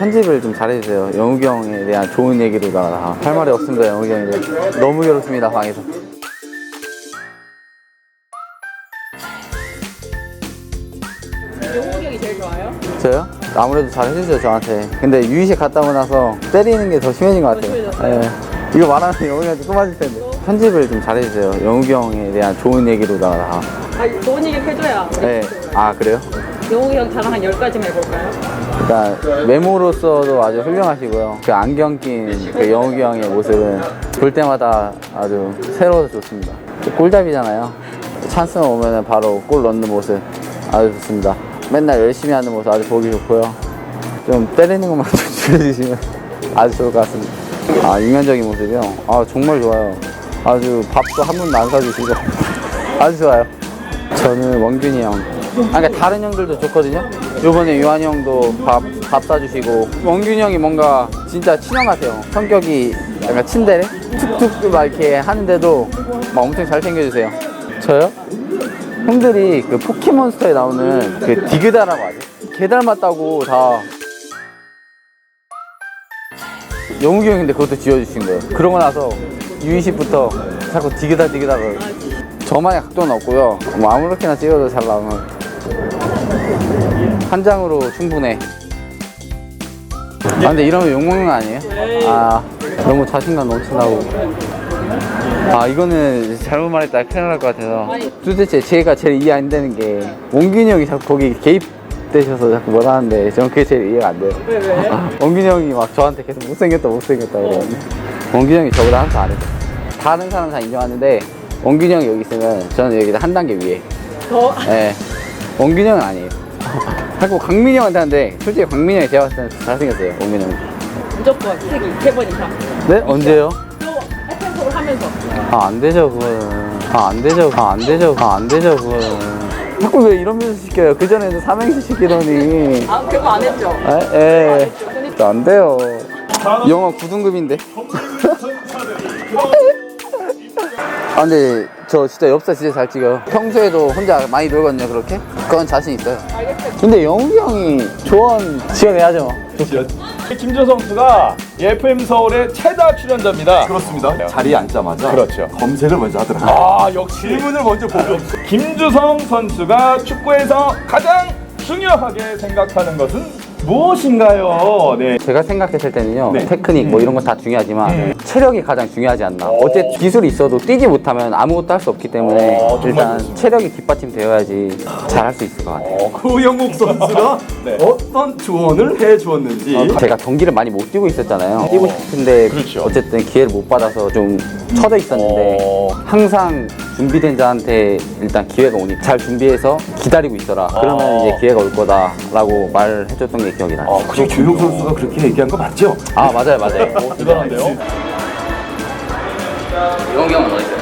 편집을 좀 잘해주세요. 영욱이 형에 대한 좋은 얘기로다가 할 말이 없습니다. 영욱이 형에 대해 너무 괴롭습니다 방에서. 영훈이 형이 제일 좋아요? 저요? 아무래도 잘 해주죠 저한테. 근데 유이식 갔다 오고 나서 때리는 게 더 심해진 것 같아요. 심해졌어요? 예. 이거 말하면 영욱이한테 또 맞을 텐데. 편집을 좀 잘해주세요. 영욱이 형에 대한 좋은 얘기로다가. 아, 좋은 얘기 해줘야. 네. 아 그래요? 영훈이 형 자랑 한 10가지만 해볼까요? 일단 외모로서도 아주 훌륭하시고요. 그 안경 낀 그 영욱이 형의 모습은 볼 때마다 아주 새로워서 좋습니다. 또 골잡이잖아요. 찬스가 오면 바로 골 넣는 모습 아주 좋습니다. 맨날 열심히 하는 모습 아주 보기 좋고요. 좀 때리는 것만 좀 줄여주시면 아주 좋을 것 같습니다. 아 인간적인 모습이요? 아 정말 좋아요. 아주 밥도 한 번도 안 사주시고 아주 좋아요. 저는 원균이 형. 아, 그러니까 다른 형들도 좋거든요. 요번에 요한이 형도 밥, 밥 사주시고. 원균이 형이 뭔가 진짜 친형 같아요. 성격이 약간 친데레? 툭툭 막 이렇게 하는데도 막 엄청 잘 챙겨주세요. 저요? 형들이 그 포켓몬스터에 나오는 그 디그다라고 하죠. 개 닮았다고 다. 영욱이 형인데 그것도 지어주신 거예요. 그러고 나서 유이식부터 자꾸 디그다 디그다를. 저만의 각도는 없고요. 뭐 아무렇게나 찍어도 잘 나오는. 한 장으로 충분해. 아 근데 이러면 욕먹는 거 아니에요? 아 너무 자신감 넘쳐나고. 아 이거는 잘못 말했다 큰일 날 것 같아서. 도대체 제가 제일 이해 안 되는 게 원균이 형이 자꾸 거기 개입되셔서 자꾸 뭐라 하는데 저는 그게 제일 이해가 안 돼요. 왜, 왜? 원균이 형이 막 저한테 계속 못생겼다 못생겼다 그러는데 원균이 형이 저보다 안 해줘 다른 사람 다 인정하는데 원균이 형이 여기 있으면 저는 여기 한 단계 위에 더? 예 원균이 형은 아니에요 자꾸 강민이 형한테 하는데 솔직히 강민이 형이 제가 봤을 때는 잘생겼어요 원균이 형은 무조건 세기 3번 이상. 네? 언제요? 또 FM으로 하면서. 아 안 되죠 그거는 아 안 되죠 아 안 되죠 아 안 되죠 그거는 자꾸 왜 이러면서 시켜요 그전에는 삼행시 시키더니 아, 그거 안 했죠? 에, 에. 안 돼요. 영어 9등급인데. 아, 근데 저 진짜 엽사 진짜 잘 찍어요. 평소에도 혼자 많이 놀거든요, 그렇게? 그건 자신 있어요. 근데 영욱이 형이 조언 지원해야죠. 김조 선수가 FM 서울의 최다 출연자입니다. 그렇습니다. 자리에 앉자마자 그렇죠. 검색을 먼저 하더라고요. 아 역시 질문을 먼저 보고 김주성 선수가 축구에서 가장 중요하게 생각하는 것은 무엇인가요? 네. 제가 생각했을 때는요, 네. 테크닉 뭐 이런 건 다 중요하지만 음. 체력이 가장 중요하지 않나. 어쨌든 기술이 있어도 뛰지 못하면 아무것도 할 수 없기 때문에 어, 정말 일단 그렇습니다. 체력이 뒷받침 되어야지 잘 할 수 있을 것 같아요. 구영욱 선수가 네. 어떤 조언을 해 주었는지 제가 경기를 많이 못 뛰고 있었잖아요. 뛰고 싶은데 그렇죠. 어쨌든 기회를 못 받아서 좀 처져 있었는데 어. 항상 준비된 자한테 일단 기회가 오니 잘 준비해서 기다리고 있어라. 그러면 어. 이제 기회가 올 거다라고 말해줬던 게 기억이 나요. 아, 혹시 주영 선수가 그렇게 얘기한 거 맞죠? 아 맞아요 맞아요. 대단한데요? 영기 형은 어디 있어요?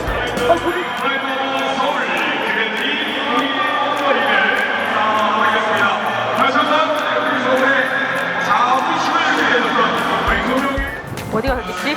어디가 그렇겠지?